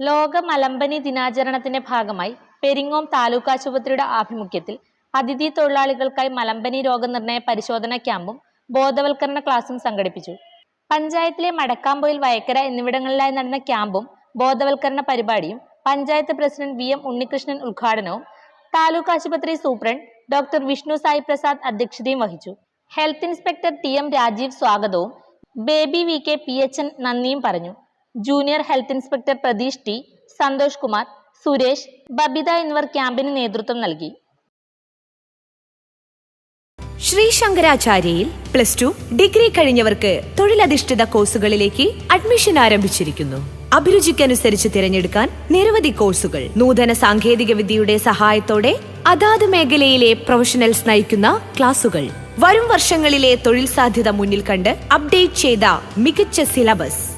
ലോക മലമ്പനി ദിനാചരണത്തിന്റെ ഭാഗമായി പെരിങ്ങോം താലൂക്ക് ആശുപത്രിയുടെ ആഭിമുഖ്യത്തിൽ അതിഥി തൊഴിലാളികൾക്കായി മലമ്പനി രോഗനിർണയ പരിശോധന ക്യാമ്പും ബോധവൽക്കരണ ക്ലാസും സംഘടിപ്പിച്ചു. പഞ്ചായത്തിലെ മടക്കാമ്പൊയിൽ വയക്കര എന്നിവിടങ്ങളിലായി നടന്ന ക്യാമ്പും ബോധവൽക്കരണ പരിപാടിയും panchayat president V M Unnikrishnan ഉദ്ഘാടനവും താലൂക്ക് ആശുപത്രി സൂപ്രണ്ട് ഡോക്ടർ വിഷ്ണു സായി പ്രസാദ് അധ്യക്ഷതയും വഹിച്ചു. Health inspector T M Rajeev സ്വാഗതവും Baby V K P H N നന്ദിയും പറഞ്ഞു. Junior health inspector Pratheesh T Santhosh Kumar Suresh Babitha എന്നിവർ ക്യാമ്പിന് നേതൃത്വം നൽകി. ശ്രീ ശങ്കരാചാര്യയിൽ പ്ലസ് ടു ഡിഗ്രി കഴിഞ്ഞവർക്ക് തൊഴിലധിഷ്ഠിത കോഴ്സുകളിലേക്ക് അഡ്മിഷൻ ആരംഭിച്ചിരിക്കുന്നു. അഭിരുചിക്കനുസരിച്ച് തിരഞ്ഞെടുക്കാൻ നിരവധി കോഴ്സുകൾ. നൂതന സാങ്കേതിക വിദ്യയുടെ സഹായത്തോടെ അതാത് മേഖലയിലെ പ്രൊഫഷണൽസ് നയിക്കുന്ന ക്ലാസുകൾ. വരും വർഷങ്ങളിലെ തൊഴിൽ സാധ്യത മുന്നിൽ കണ്ട് അപ്ഡേറ്റ് ചെയ്ത മികച്ച സിലബസ്.